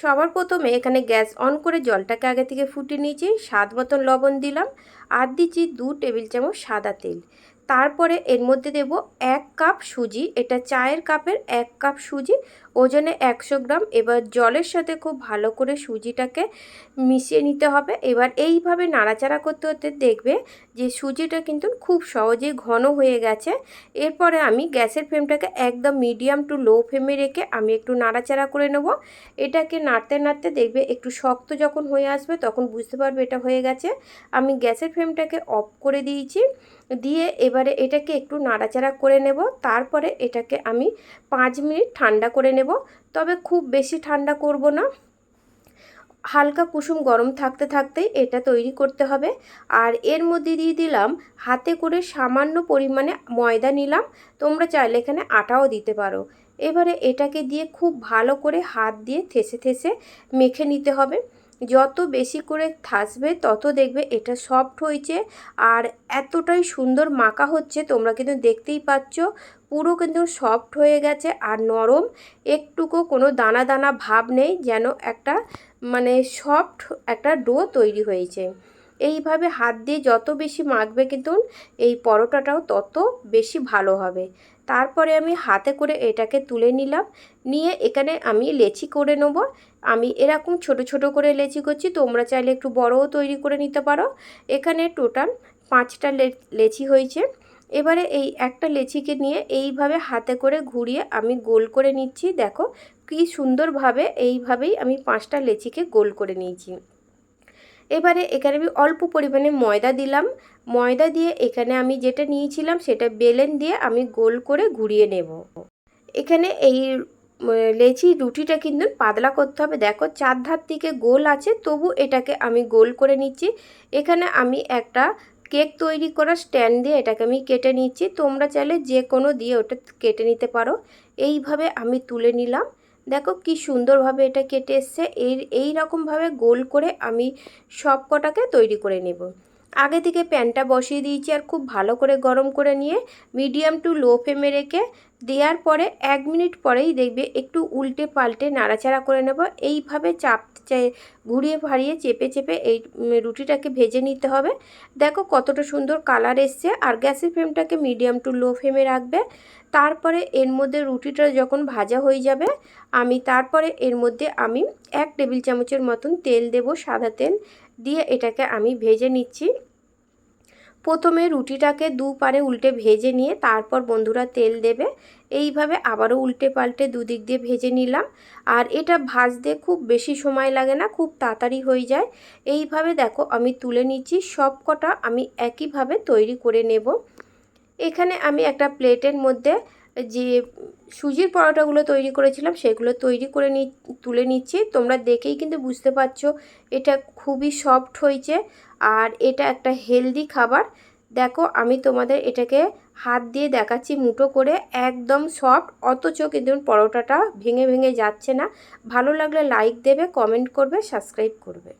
সবার প্রথমে এখানে গ্যাস অন করে জলটাকে আগে থেকে ফুটিয়ে নিয়েছি, স্বাদ মতন লবণ দিলাম, আর দিচ্ছি দু টেবিল চামচ সাদা তেল। তারপরে এর মধ্যে দেব এক কাপ সুজি। এটা চায়ের কাপের এক কাপ সুজি। ওজনে একশো গ্রাম। এবার জলের সাথে খুব ভালো করে সুজিটাকে মিশিয়ে নিতে হবে। এবার এইভাবে নাড়াচাড়া করতে করতে দেখবে যে সুজিটা কিন্তু খুব সহজেই ঘন হয়ে গেছে। এরপরে আমি গ্যাসের ফ্লেমটাকে একদম মিডিয়াম টু লো ফ্লেমে রেখে আমি একটু নাড়াচাড়া করে নেব। এটাকে নাড়তে নাড়তে দেখবে একটু শক্ত যখন হয়ে আসবে তখন বুঝতে পারবে এটা হয়ে গেছে। আমি গ্যাসের ফ্লেমটাকে অফ করে দিয়েছি। দিয়ে এবারে এটাকে একটু নাড়াচাড়া করে নেব। তারপরে এটাকে আমি পাঁচ মিনিট ঠান্ডা করে নেব। তবে খুব বেশি ঠান্ডা করব না। হালকা কুসুম গরম থাকতে থাকতেই এটা তৈরি করতে হবে। আর এর মধ্যে দিয়ে দিলাম হাতে করে সামান্য পরিমাণে ময়দা নিলাম। তোমরা চাইলে এখানে আটাও দিতে পারো। এবারে এটাকে দিয়ে খুব ভালো করে হাত দিয়ে থেসে থেসে মেখে নিতে হবে। যত বেশি করে থাসবে তত দেখবে এটা সফট হয়েছে। আর এতটাই সুন্দর মাখা হচ্ছে, তোমরা কিন্তু দেখতেই পাচ্ছ। পুরো কিন্তু সফট হয়ে গেছে আর নরম। একটুকু কোনো দানা দানা ভাব নেই, যেন একটা মানে সফট একটা ডো তৈরি হয়েছে। এইভাবে হাত দিয়ে যত বেশি মাখবে কিন্তু, এই পরোটাটাও তত বেশি ভালো হবে। তারপরে আমি হাতে করে এটাকে তুলে নিলাম। নিয়ে এখানে আমি লেচি করে নেব। আমি এরকম ছোট ছোট করে লেচি করছি, তোমরা চাইলে একটু বড়ও তৈরি করে নিতে পারো। এখানে টোটাল পাঁচটা লেচি হয়েছে। এবারে এই একটা লেচিকে নিয়ে এইভাবে হাতে করে ঘুরিয়ে আমি গোল করে নিচ্ছি। দেখো কি সুন্দরভাবে এইভাবেই আমি পাঁচটা লেচিকে গোল করে নিয়েছি। এবারে এখানে আমি অল্প পরিমাণে ময়দা দিলাম। ময়দা দিয়ে এখানে আমি যেটা নিয়েছিলাম সেটা বেলেন দিয়ে আমি গোল করে ঘুরিয়ে নেব। এখানে এই লেচি রুটিটা কিন্তু পাতলা করতে হবে। দেখো চার ধার থেকে গোল আছে, তবু এটাকে আমি গোল করে নিচ্ছি। এখানে আমি একটা কেক তৈরি করা স্ট্যান্ড দিয়ে এটাকে আমি কেটে নিচ্ছি। তোমরা চাইলে যে কোনো দিয়ে ওটা কেটে নিতে পারো। এইভাবে আমি তুলে নিলাম। দেখো কি সুন্দরভাবে এটা কেটে এসছে। এই এই রকমভাবে গোল করে আমি সব কটাকে তৈরি করে নেব। আগে থেকে প্যানটা বসিয়ে দিয়েছি আর খুব ভালো করে গরম করে নিয়ে মিডিয়াম টু লো ফ্লেমে রেখে দেওয়ার পরে এক মিনিট পরেই দেখবে একটু উল্টে পাল্টে নাড়াচাড়া করে নেব। এইভাবে চাপ ঘুরিয়ে ফাড়িয়ে চেপে চেপে এই রুটিটাকে ভেজে নিতে হবে। দেখো কতটা সুন্দর কালার এসছে আর গ্যাসের ফ্লেমটাকে মিডিয়াম টু লো ফ্লেমে রাখবে। তারপরে এর মধ্যে রুটিটা যখন ভাজা হয়ে যাবে, আমি তারপরে এর মধ্যে আমি এক টেবিল চামচের মতন তেল দেব, সাদা তেল। দিয়ে এটাকে আমি ভেজে নিচ্ছি। প্রথমে রুটিটাকে দু পারে উল্টে ভেজে নিয়ে তারপর বন্ধুরা তেল দেবে। এইভাবে আবারও উল্টে পাল্টে দুদিক দিয়ে ভেজে নিলাম। আর এটা ভাজতে খুব বেশি সময় লাগে না, খুব তাড়াতাড়ি হয়ে যায়। এইভাবে দেখো আমি তুলে নিচ্ছি সব কটা আমি একইভাবে তৈরি করে নেব। এখানে আমি একটা প্লেটের মধ্যে যে সুজির পরোটাগুলো তৈরি করেছিলাম, সেগুলো তৈরি করে নি, তুলে নিচ্ছি। তোমরা দেখেই কিন্তু বুঝতে পারছ, এটা খুবই সফট হয়েছে। আর এটা একটা হেলদি খাবার। দেখো, আমি তোমাদের এটাকে হাত দিয়ে দেখাচ্ছি মুটো করে, একদম সফট অথচ কিন্তু পরোটাটা ভেঙে ভেঙে যাচ্ছে না। ভালো লাগলে লাইক দেবে কমেন্ট করবে সাবস্ক্রাইব করবে।